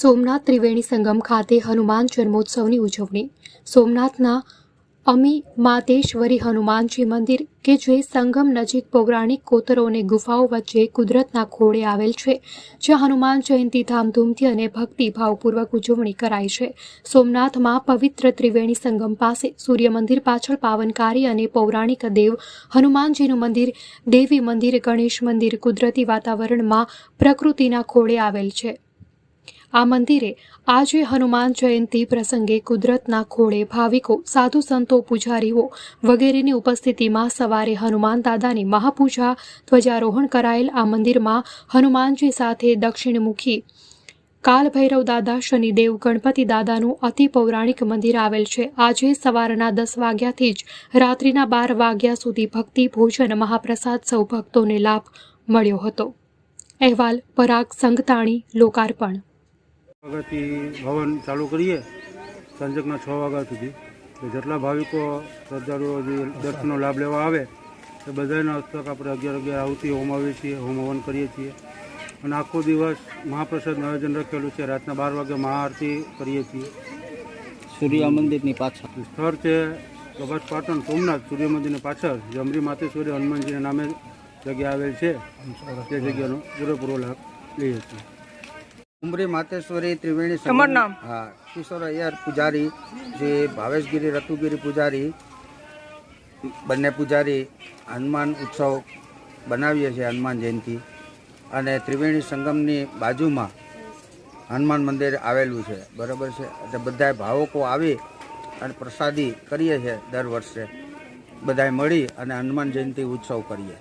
સોમનાથ ત્રિવેણી સંગમ ખાતે હનુમાન જન્મોત્સવની ઉજવણી. સોમનાથના અમી માતેશ્વરી હનુમાનજી મંદિર, કે જે સંગમ નજીક પૌરાણિક કોતરો અને ગુફાઓ વચ્ચે કુદરતના ખોળે આવેલ છે, જ્યાં હનુમાન જયંતિ ધામધૂમથી અને ભક્તિભાવપૂર્વક ઉજવણી કરાય છે. સોમનાથમાં પવિત્ર ત્રિવેણી સંગમ પાસે સૂર્ય મંદિર પાછળ પાવનકારી અને પૌરાણિક દેવ હનુમાનજીનું મંદિર, દેવી મંદિર, ગણેશ મંદિર કુદરતી વાતાવરણમાં પ્રકૃતિના ખોળે આવેલ છે. આ મંદિરે આજે હનુમાન જયંતિ પ્રસંગે કુદરતના ખોળે ભાવિકો, સાધુ સંતો, પૂજારીઓ વગેરેની ઉપસ્થિતિમાં સવારે હનુમાન દાદાની મહાપૂજા, ધ્વજારોહણ કરાયેલ આ મંદિરમાં હનુમાનજી સાથે દક્ષિણમુખી કાલભૈરવ દાદા, શનિદેવ, ગણપતિ દાદાનું અતિ પૌરાણિક મંદિર આવેલ છે. આજે સવારના દસ વાગ્યાથી જ રાત્રિના બાર વાગ્યા સુધી ભક્તિ, ભોજન, મહાપ્રસાદ સૌ ભક્તોને લાભ મળ્યો હતો. અહેવાલ, પરાગ, સંગતાણી, લોકાર્પણ. વાગ્યાથી ભવન ચાલુ કરીએ સંજકના છ વાગ્યા સુધી. તો જેટલા ભાવિકો શ્રદ્ધાળુઓ જે દર્શનનો લાભ લેવા આવે એ બધાના હસ્તક આપણે અગિયાર અગિયાર આવતી હોમ આવીએ છીએ હોમ હવન કરીએ છીએ. અને આખો દિવસ મહાપ્રસાદનું આયોજન રખેલું છે. રાતના બાર વાગે મહાઆરતી કરીએ છીએ. સૂર્ય મંદિરની પાછળ. સ્થળ છે પ્રભાસ પાટણ સોમનાથ સૂર્ય મંદિરની પાછળ. જમરી માતેશ્વરી હનુમાનજીના નામે જગ્યા આવેલ છે. તે જગ્યાનો પૂરેપૂરો લાભ લઈએ છીએ. ઉમરી માતેશ્વરી ત્રિવેણી તમારું નામ? હા કિશોર અય્યર પૂજારી જે ભાવેશગીરી રતુગીરી પૂજારી બંને પૂજારી હનુમાન ઉત્સવ બનાવીએ છીએ હનુમાન જયંતિ. અને ત્રિવેણી સંગમની બાજુમાં હનુમાન મંદિર આવેલું છે. બરાબર છે? એટલે બધા ભાવકો આવી અને પ્રસાદી કરીએ છીએ દર વર્ષે. બધાએ મળી અને હનુમાન જયંતિ ઉત્સવ કરીએ.